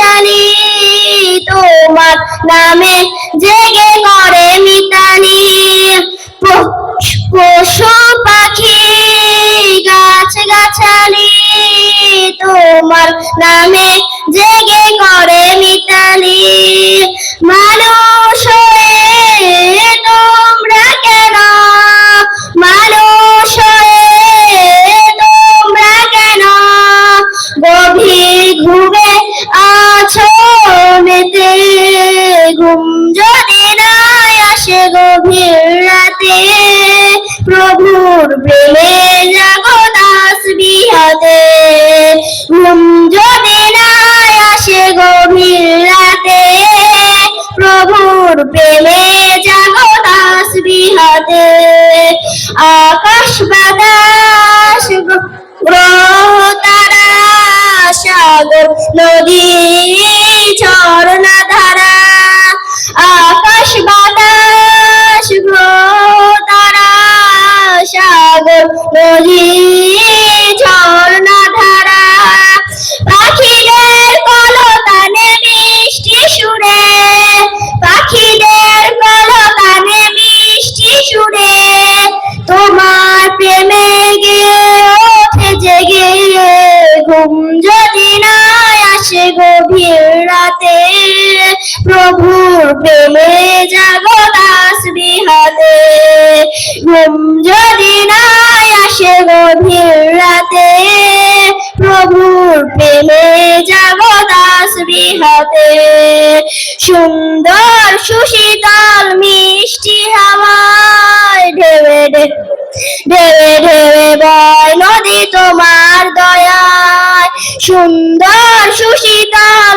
গাছালি তোমার নামে জেগে করে মিতালি। পশু পাখি, গাছ গাছালি তোমার নামে জেগে করে মিতালি। ঘুম যদি নাই আসে গভীর রাতে, প্রভুর প্রেমে জাগো তাসবিহাতে ঘুম যদি নাই আসে গভীর রাতে, প্রভুর প্রেমে জাগো তাসবিহাতে আকাশ বাতাস নদী ঝর্ণা ধারা, পাখিদের কলতানে মিষ্টি সুরে, পাখিদের কলতানে মিষ্টি সুরে, তোমার প্রেমে গিয়ে ওঠে ঘুম যদি না আসে গভীর রাতে, প্রভুর প্রেমে জাগো তাসবিহাতে ঘুম যদি না আসে গভীর রাতে প্রভুর প্রেমে জাগো তাসবিহাতে সুন্দর সুশীতল মিষ্টি হাওয়ায় ঢেবে ঢেবে ঢেবে বয় নদী তোমার দয়ায়। সুন্দর সুশীতল